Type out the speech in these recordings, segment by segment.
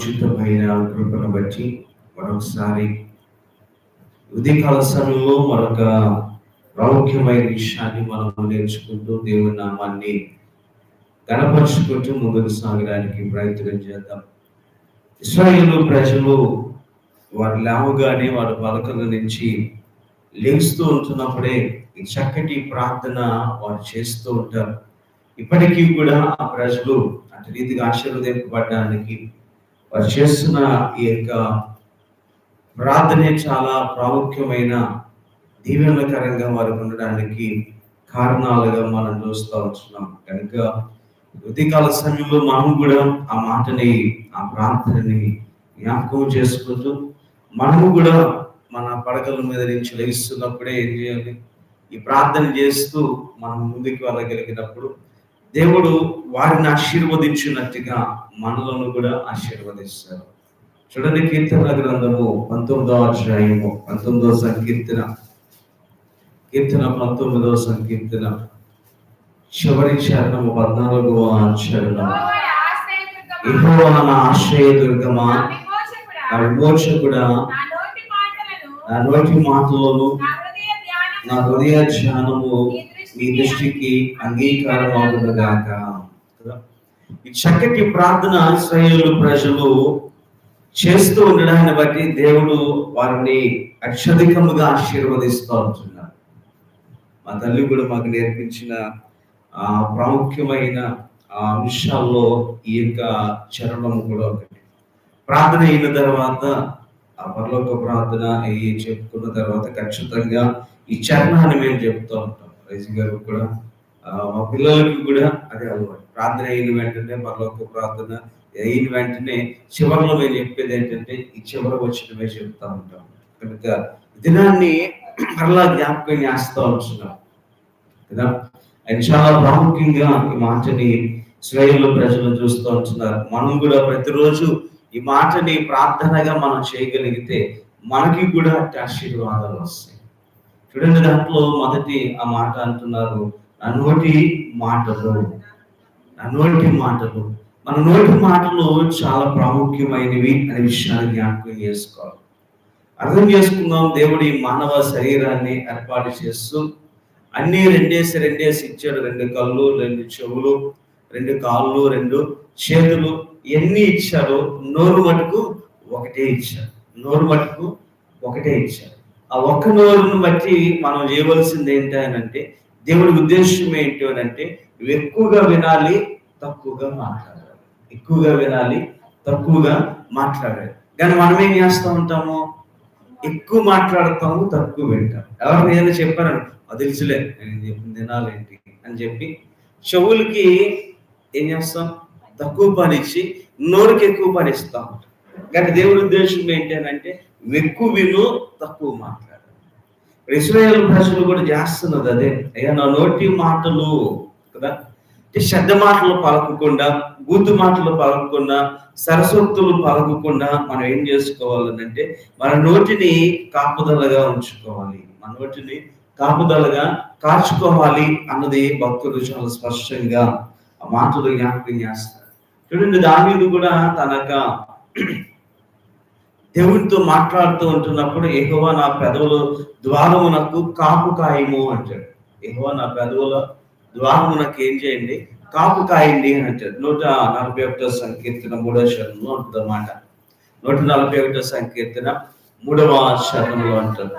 ఉచితమైన కృపను బట్టి మరొకసారి ఉదయకాల సమయంలో మరొక ప్రాముఖ్యమైన విషయాన్ని మనం నేర్చుకుంటూ దేవుని నామాన్ని గణపరుచుకుంటూ ముందుకు సాగడానికి ప్రయత్నం చేద్దాం. ఇస్రాయేల్ ప్రజలు వారు లేవగానే వారి పలకల నుంచి లేస్తూ ఉంటున్నప్పుడే ఈ చక్కటి ప్రార్థన వారు చేస్తూ ఉంటారు. ఇప్పటికీ కూడా ఆ ప్రజలు అటు రీతిగా ఆశీర్వదింపబడడానికి వారు చేస్తున్న ఈ యొక్క ప్రార్థనే చాలా ప్రాముఖ్యమైన దీవెనకరంగా వారు ఉండడానికి కారణాలుగా మనం చూస్తూ ఉంటున్నాం. కనుక ఉదయకాల సమయంలో మనం కూడా ఆ మాటని ఆ ప్రార్థనని జ్ఞాపకం చేసుకుంటూ మనము కూడా మన పడకల మీద నుంచి లభిస్తున్నప్పుడే ఏం చేయాలి? ఈ ప్రార్థన చేస్తూ మనం ముందుకు వెళ్ళగలిగినప్పుడు దేవుడు వారిని ఆశీర్వదించినట్టుగా మనలను కూడా ఆశీర్వదిస్తారు. చూడండి కీర్తన గ్రంథము పంతొమ్మిదో అధ్యాయము పంతొమ్మిదో సంకీర్తన. కీర్తన పంతొమ్మిదవ సంకీర్తన. చివరి చరణము పద్నాలుగవ చరణం. ఇహో నా ఆశ్రయ దుర్గమా విమోచకుడా నా నోటి మాటలను నా హృదయ ధ్యానము మీ దృష్టికి అంగీకారం అవుతుందాక ఈ చక్కటి ప్రార్థన శ్రేయులు ప్రజలు చేస్తూ ఉండడాన్ని బట్టి దేవుడు వారిని అత్యధికముగా ఆశీర్వదిస్తూ ఉంటున్నారు. మా తల్లి కూడా మాకు నేర్పించిన ఆ ప్రాముఖ్యమైన ఆ అంశాల్లో ఈ యొక్క చరణం కూడా ఒకటి. ప్రార్థన అయిన తర్వాత ఆ పరలోక ప్రార్థన అయ్యి చెప్పుకున్న తర్వాత ఖచ్చితంగా ఈ చరణాన్ని మేము చెప్తూ ఉంటాం. రైజు గారు కూడా మా పిల్లలకి కూడా అదే అలవాటు. ప్రార్థన అయిన వెంటనే మరొక ప్రార్థన అయిన వెంటనే చివరిలో మేము చెప్పేది ఏంటంటే ఈ చివరి వచ్చినవే చెప్తా ఉంటాం. కనుక దినాన్ని మరలా జ్ఞాపకం చేస్తూ ఉంటున్నాం. కదా? ఆయన చాలా ప్రాముఖ్యంగా ఈ మాటని స్వయంలో ప్రజలు చూస్తూ ఉంటున్నారు. మనం కూడా ప్రతిరోజు ఈ మాటని ప్రార్థనగా మనం చేయగలిగితే మనకి కూడా ఆశీర్వాదాలు వస్తాయి. చూడండి దాంట్లో మొదటి ఆ మాట అంటున్నారు నా నోటి మాటలు నా నోటి మాటలు. మన నోటి మాటలు చాలా ప్రాముఖ్యమైనవి అనే విషయాన్ని జ్ఞాపకం చేసుకోవాలి. అర్థం చేసుకుందాం దేవుడి మానవ శరీరాన్ని ఏర్పాటు చేస్తూ అన్ని రెండేసి రెండేసి ఇచ్చాడు. రెండు కళ్ళు రెండు చెవులు రెండు కాళ్ళు రెండు చేతులు ఎన్ని ఇచ్చారో నోరు మటుకు ఒకటే ఇచ్చారు. నోరు మటుకు ఒకటే ఇచ్చారు. ఆ ఒక్క నోరును బట్టి మనం చేయవలసింది ఏంటి అని అంటే దేవుడి ఉద్దేశం ఏంటి అని అంటే ఎక్కువగా వినాలి తక్కువగా మాట్లాడాలి. ఎక్కువగా వినాలి తక్కువగా మాట్లాడాలి. కానీ మనం ఏం చేస్తూ ఉంటాము? ఎక్కువ మాట్లాడతాము తక్కువ వింటాం ఎవరు ఏదైనా చెప్పారని అది తెలుసులే నేను చెప్పిన తినాలేంటి అని చెప్పి చెవులకి ఏం చేస్తాం? తక్కువ పని ఇచ్చి నోరుకి ఎక్కువ పని ఇస్తాం కానీ దేవుడి ఉద్దేశం ఏంటి అని అంటే ఎక్కువ విను తక్కువ మాట్లాడు. ఇస్రాయేల్ ప్రజలు కూడా చేస్తున్నది అదే. అయ్యా నా నోటి మాటలు కదా? అంటే మాటలు పలకకుండా బూతు మాటలు పలకకుండా సరస్వతులు పలకకుండా మనం ఏం చేసుకోవాలంటే అంటే మన నోటిని కాపుదలగా ఉంచుకోవాలి. మన నోటిని కాపుదలగా కాచుకోవాలి అన్నది భక్తులు చాలా స్పష్టంగా ఆ మాటలు జ్ఞాపకం చేస్తారు. చూడండి మీద కూడా తన దేవుడితో మాట్లాడుతూ ఉంటున్నప్పుడు ఎహోవా నా పెదవుల ద్వారమునకు కాపు కాయము అంటాడు. ఎహోవా నా పెదవుల ద్వారమునకు ఏం చేయండి? కాపు కాయండి అని అంటాడు. నూట నలభై ఒకటో సంకీర్తన మూడవ శరణంలో ఉంటుంది అన్నమాట నూట నలభై ఒకటో సంకీర్తన మూడవ శరణంలో అంటాడు.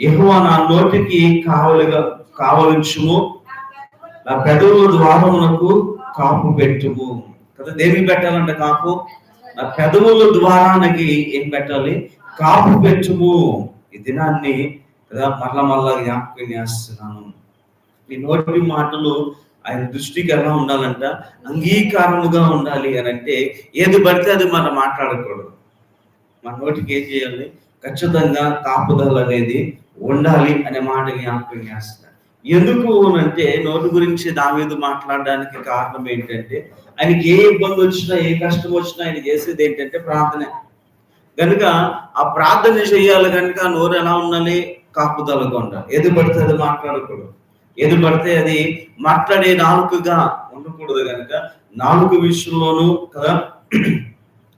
ఎహోవా నా నోటికి కావలిగా కావలించుము. నా పెదవుల ద్వారమునకు కాపు పెట్టుము. కదా దేవి పెట్టాలంట కాపు? పెదవుల పెదవుల ద్వారానికి ఏం పెట్టాలి? కాపు పెట్టుము ఈ దినాన్ని కదా మరల మరలా జ్ఞాపకం చేస్తున్నాను. ఈ నోటి మాటలు ఆయన దృష్టికి ఎలా ఉండాలంట అంగీకారముగా ఉండాలి అని అంటే ఏది పడితే అది మనం మాట్లాడకూడదు. మన నోటికి ఏం చేయాలి? ఖచ్చితంగా కాపుదల అనేది ఉండాలి అనే మాట జ్ఞాపకం చేస్తున్నారు. ఎందుకు అంటే నోటి గురించి దావీదు మాట్లాడడానికి కారణం ఏంటంటే ఆయనకి ఏ ఇబ్బంది వచ్చినా ఏ కష్టం వచ్చినా ఆయన చేసేది ఏంటంటే ప్రార్థనే. కనుక ఆ ప్రార్థన చేయాలి కనుక నోరు ఎలా ఉండాలి? కాపుదలగా ఉండాలి. ఏది పడితే అది మాట్లాడకూడదు. ఏది పడితే అది మాట్లాడే నాలుకగా ఉండకూడదు కనుక నాలుగు విషయంలోనూ కదా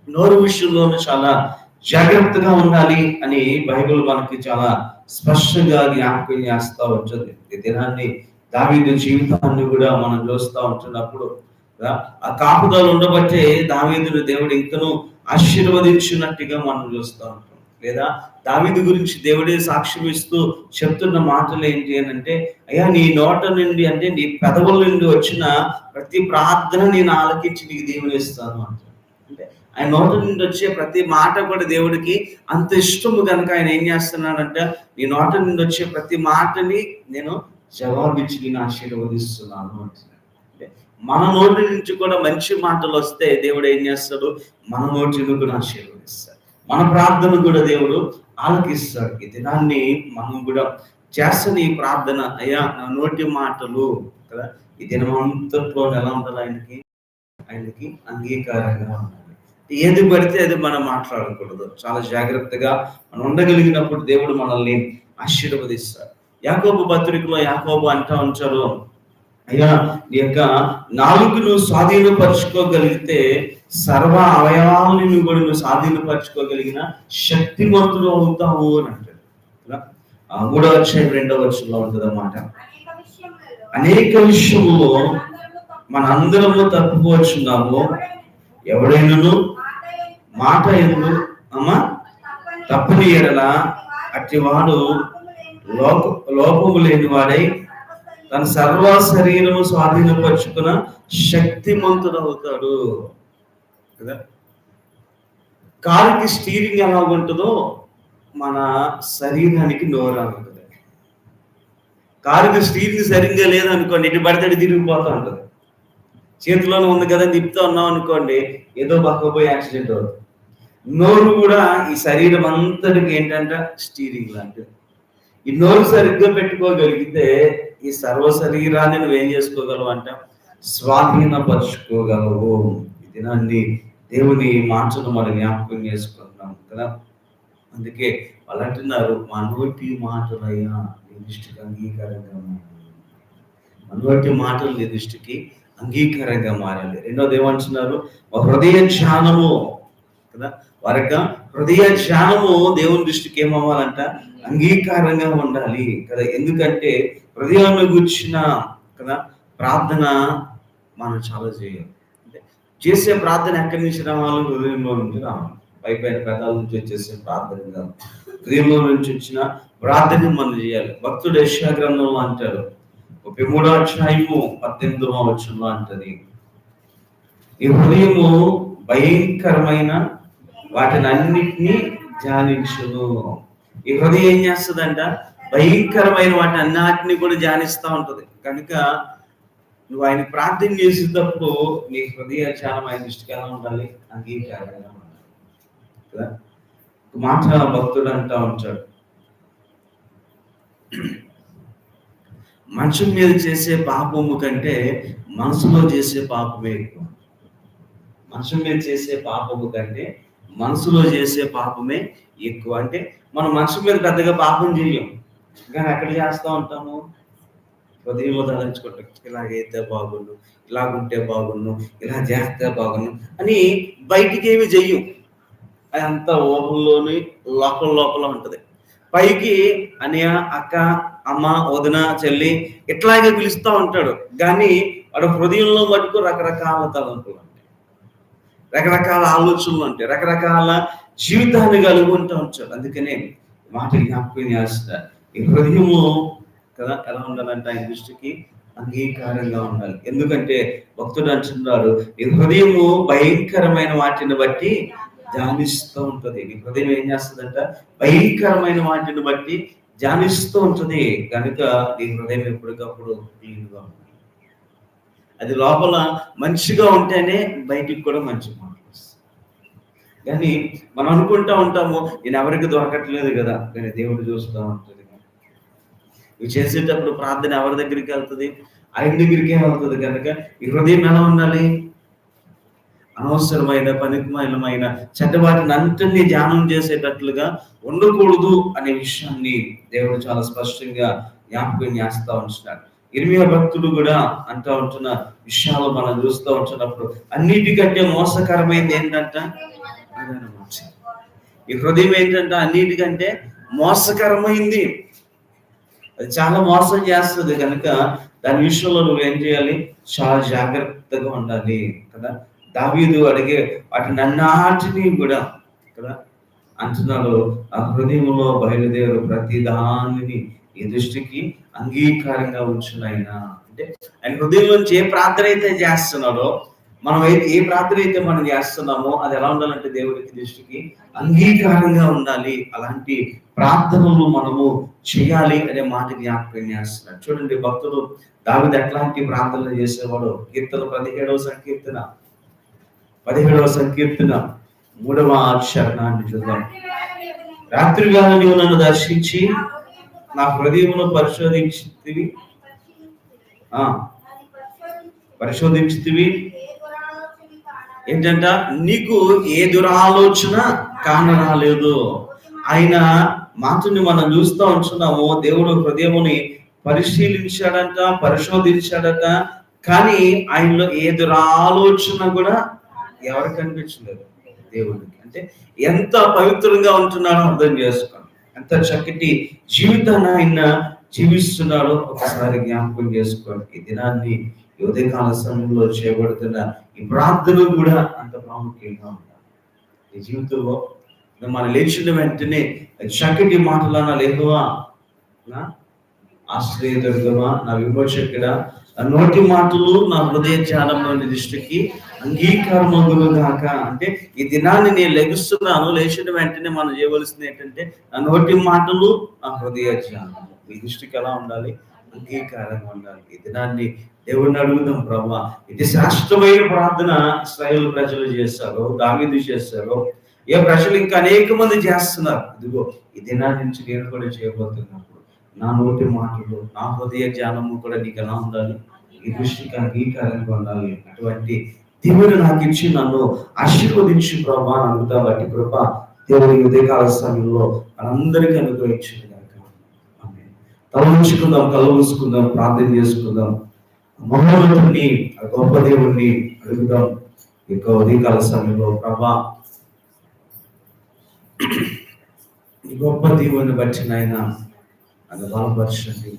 నోరు విషయంలోనూ చాలా జాగ్రత్తగా ఉండాలి అని బైబిల్ మనకి చాలా స్పష్టంగా జ్ఞాపకం చేస్తూ ఉంటుంది. ఈ దినాన్ని దావీదు జీవితాన్ని కూడా మనం చూస్తూ ఉంటున్నప్పుడు ఆ కాపుదలు ఉండబట్టే దావీదును దేవుడు ఇంకనూ ఆశీర్వదించినట్టుగా మనం చూస్తూ ఉంటాం లేదా? దావీదు గురించి దేవుడే సాక్ష్యం ఇస్తూ చెప్తున్న మాటలు ఏంటి అని అంటే అయ్యా నీ నోట నుండి అంటే నీ పెదవుల నుండి వచ్చిన ప్రతి ప్రార్థన నేను ఆలకించి నీకు దేవుని ఇస్తాను అంటాడు. అంటే ఆయన నోట నుండి వచ్చే ప్రతి మాట కూడా దేవుడికి అంత ఇష్టము కనుక ఆయన ఏం చేస్తున్నాడంటే నీ నోట నుండి వచ్చే ప్రతి మాటని నేను జవాబిచ్చి నేను ఆశీర్వదిస్తున్నాను అంటున్నాడు అంటే మన నోటి నుంచి కూడా మంచి మాటలు వస్తే దేవుడు ఏం చేస్తాడు? మన నోటిని కూడా ఆశీర్వదిస్తాడు. మన ప్రార్థన కూడా దేవుడు ఆలకిస్తాడు. ఈ దినాన్ని మనం కూడా చేస్తున్న ఈ ప్రార్థన. అయ్యా నా నోటి మాటలు కదా ఈ దినమంతట్లో ఎలా ఉండాలి ఆయనకి? ఆయనకి అంగీకారంగా ఉండాలి. ఏది పడితే అది మనం మాట్లాడకూడదు. చాలా జాగ్రత్తగా మనం ఉండగలిగినప్పుడు దేవుడు మనల్ని ఆశీర్వదిస్తాడు. యాకోబు పత్రికలో యాకోబు అంటా ఉంచారు అయ్యా నీ యొక్క నాలుగును స్వాధీనపరచుకోగలిగితే సర్వ అవయవాలను కూడా నువ్వు స్వాధీనపరచుకోగలిగిన శక్తివంతుడు అవుతావు అని అంటాడు. ఆ మూడో అధ్యాయం రెండో వచ్చంలో ఉంటుంది అన్నమాట అనేక విషయంలో మన అందరము తప్పుకోవచ్చున్నాము. ఎవడైనను మాట ఎందు అమ్మా తప్పని ఎడల అట్టివాడు లోక లోపము లేని వాడై తన సర్వ శరీరము స్వాధీనపరుచుకున్న శక్తిమంతుడు అవుతాడు. కదా? కారుకి స్టీరింగ్ ఎలా ఉంటుందో మన శరీరానికి నోరా ఉంటుంది. కారుకి స్టీరింగ్ సరిగ్గా లేదనుకోండి ఇటు పడితే తిరిగిపోతూ ఉంటుంది. చేతిలోనే ఉంది కదా అని తిప్పుతూ ఉన్నాం అనుకోండి ఏదో పక్కపోయి యాక్సిడెంట్ అవుతుంది. నోరు కూడా ఈ శరీరం అంతటికి ఏంటంటే స్టీరింగ్ లాంటిది. ఈ నోరు సరిగ్గా పెట్టుకోగలిగితే ఈ సర్వ శరీరాన్ని నువ్వేం చేసుకోగలవు అంటే? స్వాధీనపరుచుకోగలవు ఇది దినాన్ని దేవుని మాటను మనం జ్ఞాపకం చేసుకుంటున్నాం కదా? అందుకే వాళ్ళు అంటున్నారు మా నోటి మాటలయ్యా నీ దృష్టికి అంగీకారంగా మారాలి. మన నోటి మాటలు నీ దృష్టికి అంగీకారంగా మారాలి. రెండోది ఏమంటున్నారు? మా హృదయ ధ్యానము కదా? వారి యొక్క హృదయ ధ్యానము దేవుని దృష్టికి ఏమవ్వాలంట? అంగీకారంగా ఉండాలి కదా? ఎందుకంటే హృదయాన్ని గుర్చిన కదా? ప్రార్థన మనం చాలా చేయాలి అంటే చేసే ప్రార్థన ఎక్కడి నుంచి రావాలి? హృదయంలో నుంచి రావాలి. పై పైన పెదాల నుంచి చేసే ప్రార్థన కాదు. హృదయంలో నుంచి వచ్చిన ప్రార్థన మనం చేయాలి. భక్తుడు యశా గ్రంథంలో అంటారు ముప్పై మూడో అధ్యాయము పద్దెనిమిదవ వచ్చంలో అంటది ఈ హృదయము భయంకరమైన వాటిని అన్నిటినీ ధ్యానించును. ఈ హృదయం ఏం చేస్తుందంట? భయంకరమైన వాటి అన్నిటిని కూడా ధ్యానిస్తూ ఉంటది. కనుక నువ్వు ఆయన ప్రార్థన చేసేటప్పుడు నీ హృదయ ధ్యానం ఆయన దృష్టికి ఎలా ఉండాలి అంగీకారంగా ఉండాలి. కదా? మాట భక్తుడు అంటా ఉంటాడు. మంచం మీద చేసే పాపము కంటే మనసులో చేసే పాపమే ఎక్కువ. మంచం మీద చేసే పాపము కంటే మనసులో చేసే పాపమే ఎక్కువ. అంటే మనం మనసు మీద పెద్దగా పాపం చేయం కానీ ఎక్కడ చేస్తూ ఉంటాము? హృదయంలో తలంచుకుంటాం ఇలాగైతే బాగుండు ఇలాగుంటే బాగుండు ఇలా చేస్తే బాగుండు అని బయటికి ఏమి చెయ్యం. అదంతా ఊహల్లోని లోపల లోపల ఉంటుంది. పైకి అనియ అక్క అమ్మ వదిన చెల్లి ఇట్లాగే పిలుస్తూ ఉంటాడు. కానీ వాడు హృదయంలో మటుకు రకరకాల తలంపులు. రకరకాల ఆలోచనలు ఉంటాయి రకరకాల జీవితాన్ని కలిగి ఉంటూ ఉంటాడు. అందుకనే మాట జ్ఞాపకం చేస్తా. ఈ హృదయము కదా ఎలా ఉండాలంటే ఆయన దృష్టికి అంగీకారంగా ఉండాలి. ఎందుకంటే భక్తుడు అంటున్నాడు ఈ హృదయము భయంకరమైన వాటిని బట్టి ధ్యానిస్తూ ఉంటుంది. నీ హృదయం ఏం చేస్తుందంట? భయంకరమైన వాటిని బట్టి ధ్యానిస్తూ ఉంటుంది. కనుక నీ హృదయం ఎప్పటికప్పుడు క్లీన్గా ఉంటుంది అది లోపల మంచిగా ఉంటేనే బయటికి కూడా మంచి కానీ మనం అనుకుంటా ఉంటాము నేను ఎవరికి దొరకట్లేదు కదా కానీ దేవుడు చూస్తూ ఉంటుంది. ఇవి చేసేటప్పుడు ప్రార్థన ఎవరి దగ్గరికి వెళ్తుంది? ఆయన దగ్గరికే వెళ్తుంది కనుక ఈ హృదయం ఎలా ఉండాలి? అనవసరమైన పనికిమైన చెడ్డ వాటిని అంతని ధ్యానం చేసేటట్లుగా ఉండకూడదు అనే విషయాన్ని దేవుడు చాలా స్పష్టంగా జ్ఞాపకం చేస్తూ ఉంటున్నాడు. ఇర్మియా భక్తుడు కూడా అంటా ఉంటున్న విషయాలు మనం చూస్తూ ఉంటున్నప్పుడు అన్నిటికంటే మోసకరమైంది ఏంటంట? అదనమాట. ఈ హృదయం ఏంటంటే? అన్నిటికంటే మోసకరమైంది. అది చాలా మోసం చేస్తుంది కనుక దాని విషయంలో నువ్వు ఏం చేయాలి? చాలా జాగ్రత్తగా ఉండాలి కదా? దావీదు అడిగే వాటి నన్నాటిని కూడా కదా? అంచనాలు ఆ హృదయంలో బయలుదేరు ప్రతి దానిని ఈ దృష్టికి అంగీకారంగా ఉంచునైనా అంటే ఆయన హృదయంలోంచి ఏ ప్రార్థన అయితే చేస్తున్నాడో మనం అయితే ఏ ప్రార్థన అయితే మనం చేస్తున్నామో అది ఎలా ఉండాలంటే దేవుడికి దృష్టికి అంగీకారంగా ఉండాలి. అలాంటి ప్రార్థనలు మనము చేయాలి అనే మాట జ్ఞాపకం చేస్తున్నాడు. చూడండి భక్తుడు దావిది ఎట్లాంటి ప్రార్థనలు చేసేవాడు? కీర్తన పదిహేడవ సంకీర్తన. పదిహేడవ సంకీర్తన. మూడవ ఆచరణాన్ని చూద్దాం. రాత్రి నీవు నన్ను దర్శించి నా హృదయమును పరిశోధించితివి. ఆ. పరిశోధించితివి. ఏంటంట? నీకు ఏ దురాలోచన కానరాలేదు. ఆయన మాటని మనం చూస్తూ ఉంటున్నాము. దేవుడు హృదయముని పరిశీలించాడట పరిశోధించాడట. కానీ ఆయనలో ఏ దురాలోచన కూడా ఎవరికి కనిపించలేదు దేవుడికి అంటే ఎంత పవిత్రంగా ఉంటున్నాడో అర్థం చేసుకోండి ఎంత చక్కటి జీవితాన్ని ఆయన జీవిస్తున్నాడో ఒకసారి జ్ఞాపకం చేసుకోండి. ఈ దినాన్ని ఈ ఉదయకాల సమయంలో చేయబడుతున్న ఈ ప్రార్థన కూడా అంత ప్రాముఖ్యంగా ఉండాలి. ఈ జీవితంలో మన లేచిన వెంటనే చక్కటి మాటలన్నా లేదువా నా ఆశ్రయదుర్గమా నా విమోచకుడా నోటి మాటలు నా హృదయ ధ్యానంలోని దృష్టికి అంగీకారం దాక అంటే ఈ దినాన్ని నేను లెగుస్తున్నాను లేచిన వెంటనే మనం చేయవలసింది ఏంటంటే నా నోటి మాటలు నా హృదయ ధ్యానం. ఈ దృష్టికి ఎలా ఉండాలి? అంగీకారంగా ఉండాలి. ఈ దినాన్ని దేవుడిని అడుగుదాం ప్రభా. ఇది శ్రేష్టమైన ప్రార్థన ఇస్రాయేల్ ప్రజలు చేశారు దావీదు చేశారు ఏ ప్రజలు ఇంకా అనేక మంది చేస్తున్నారు. ఇదిగో ఈ దినాన్ని నుంచి నేను కూడా చేయబోతున్నాను. నా నోటి మాటలు నా హృదయ జ్ఞానము కూడా నీకు ఎలా ఉండాలి. ఈ దృష్టికి అంగీకారంగా ఉండాలి. అటువంటి దేవుడు నాకు ఇచ్చి నన్ను ఆశీర్వదించి ప్రభా అని అడుగుతా వాటి కృప దేవుడి ఉదయకాల సమయంలో మనందరికీ అనుగ్రహించింది తలంచుకుందాం కలవసుకుందాం ప్రార్థన చేసుకుందాం. మహోన్నతుని గొప్ప దేవుణ్ణి అడుగుదాం. ఇక ఉదయకాల సమయంలో ప్రభా ఈ గొప్ప దేవుని బట్టి నాయన అది బలపరచండి